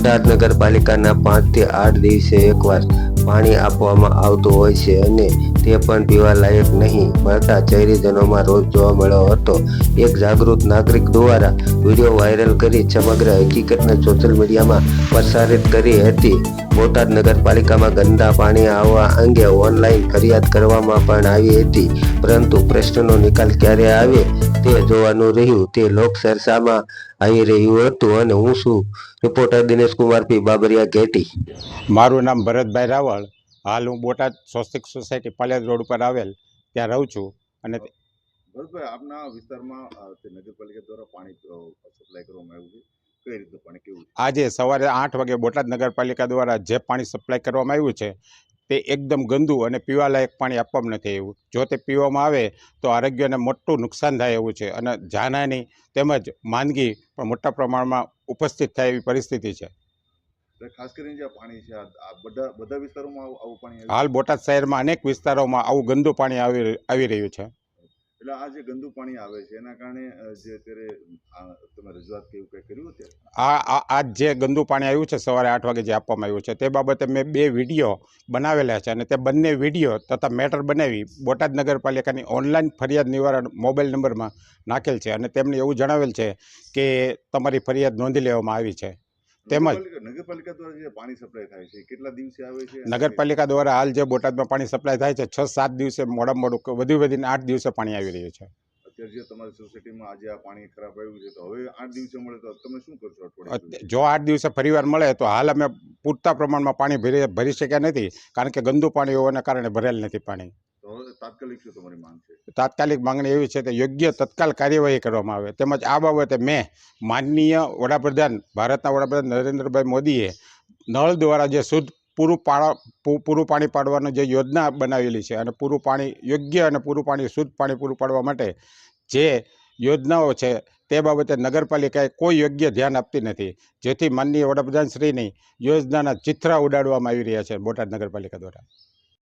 બોટાદ નગરપાલિકાના પાંચથી આઠ દિવસે એકવાર પાણી આપવામાં આવતું હોય છે અને તે પણ પીવા લાયક નહીં. મળતા શહેરીજનોમાં રોજ જોવા મળ્યો હતો. એક જાગૃત નાગરિક દ્વારા વીડિયો વાયરલ કરી સમગ્ર હકીકતને સોશિયલ મીડિયામાં પ્રસારિત કરી હતી. બોટાદ નગરપાલિકામાં ગંદા પાણી આવવા અંગે ઓનલાઈન ફરિયાદ કરવામાં પણ આવી હતી. પરંતુ પ્રશ્નનો નિકાલ ક્યારે આવે તે જોવાનું રહ્યું. તે લોક સરસામાં આવી રહ્યું હતું અને હું છું રિપોર્ટર દિનેશ કુમાર પી. બાબરિયા ઘેટી. મારું નામ ભરતભાઈ રાવળ. હાલ હું બોટાદ સ્વસ્તિક સોસાયટી પાલિયાદ રોડ ઉપર આવેલ. ત્યાં રહું છું. અને ભરતભાઈ આપના વિસ્તારમાં નગરપાલિકા દ્વારા પાણી સપ્લાય કરવામાં આવ્યું છે. કઈ રીતનું પાણી કેવું છે? આજે સવારે આઠ વાગે બોટાદ નગરપાલિકા દ્વારા જે પાણી સપ્લાય કરવામાં આવ્યું છે તે એકદમ ગંદુ અને પીવાલાયક પાણી આપવામાં નથી આવ્યું. જો તે પીવામાં આવે તો આરોગ્યને મોટું નુકસાન થાય એવું છે અને જાનહાની તેમજ માંદગી પણ મોટા પ્રમાણમાં ઉપસ્થિત થાય એવી પરિસ્થિતિ છે. ખાસ કરીને જે પાણી છે આ બધા બધા વિસ્તારોમાં આવું આવું પાણી હાલ બોટાદ શહેરમાં અનેક વિસ્તારોમાં આવું ગંદુ પાણી આવી આવી રહ્યું છે. એટલે આ જે ગંદુ પાણી આવે છે, એના કારણે જે અત્યારે તમે રજૂઆત કે એવું કંઈ કર્યું આ આ આ જે ગંદુ પાણી આવ્યું છે સવારે આઠ વાગે જે આપવામાં આવ્યું છે, તે બાબતે મેં બે વીડિયો બનાવેલા છે અને તે બંને વીડિયો તથા મેટર બનાવી બોટાદ નગરપાલિકાની ઓનલાઈન ફરિયાદ નિવારણ મોબાઈલ નંબરમાં નાખેલ છે અને તેમણે એવું જણાવેલ છે કે તમારી ફરિયાદ નોંધી લેવામાં આવી છે. તેમજ- નગરપાલિકા દ્વારા જે પાણી સપ્લાય થાય છે કેટલા દિવસે આવે છે? નગરપાલિકા દ્વારા હાલ જે બોટાદમાં પાણી સપ્લાય થાય છે છ સાત દિવસે મોડા મોડું વધુ વધીને આઠ દિવસે પાણી આવી રહ્યું છે. અત્યારે જે તમારી સોસાયટીમાં આજે આ પાણી ખરાબ આવ્યું છે તો હવે આઠ દિવસે મળે તો તમે શું કરશો જો આઠ દિવસે ફરીવાર મળે તો હાલ અમે પૂરતા પ્રમાણમાં પાણી ભરી ભરી શક્યા નથી કારણ કે ગંદુ પાણી હોવાના કારણે ભરેલ નથી પાણી. તાત્કાલિક માંગણી એવી છે કે યોગ્ય તત્કાલ કાર્યવાહી કરવામાં આવે. તેમજ આ બાબતે મેં માનનીય વડાપ્રધાન, ભારતના વડાપ્રધાન નરેન્દ્રભાઈ મોદીએ નળ દ્વારા જે શુદ્ધ પૂરું પાડા પૂરું પાણી પાડવાની જે યોજના બનાવેલી છે અને પૂરું પાણી, યોગ્ય અને પૂરું પાણી, શુદ્ધ પાણી પૂરું પાડવા માટે જે યોજનાઓ છે તે બાબતે નગરપાલિકાએ કોઈ યોગ્ય ધ્યાન આપતી નથી. જેથી માનનીય વડાપ્રધાનશ્રીની યોજનાના ચિત્રા ઉડાડવામાં આવી રહ્યા છે બોટાદ નગરપાલિકા દ્વારા.